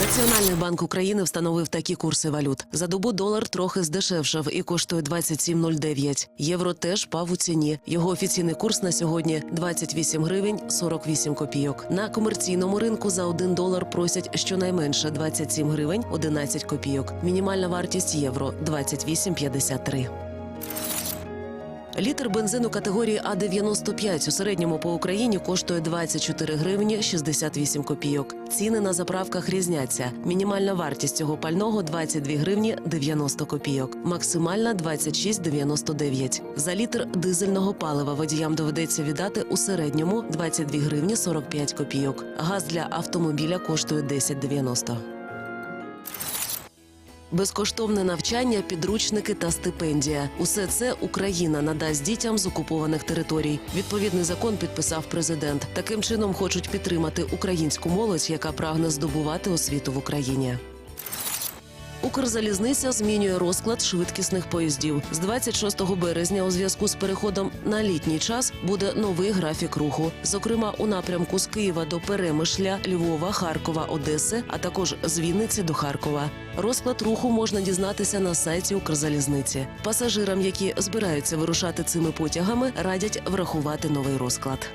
Національний банк України встановив такі курси валют. За добу долар трохи здешевшав і коштує 27,09. Євро теж пав у ціні. Його офіційний курс на сьогодні 28 гривень 48 копійок. На комерційному ринку за 1 долар просять щонайменше 27 гривень 11 копійок. Мінімальна вартість євро 28,53. Літр бензину категорії А95 у середньому по Україні коштує 24 гривні 68 копійок. Ціни на заправках різняться. Мінімальна вартість цього пального 22 гривні 90 копійок, максимальна 26,99. За літр дизельного палива водіям доведеться віддати у середньому 22 гривні 45 копійок. Газ для автомобіля коштує 10,90. Безкоштовне навчання, підручники та стипендія. Усе це Україна надасть дітям з окупованих територій. Відповідний закон підписав президент. Таким чином хочуть підтримати українську молодь, яка прагне здобувати освіту в Україні. Укрзалізниця змінює розклад швидкісних поїздів. З 26 березня у зв'язку з переходом на літній час буде новий графік руху. Зокрема, у напрямку з Києва до Перемишля, Львова, Харкова, Одеси, а також з Вінниці до Харкова. Розклад руху можна дізнатися на сайті Укрзалізниці. Пасажирам, які збираються вирушати цими потягами, радять врахувати новий розклад.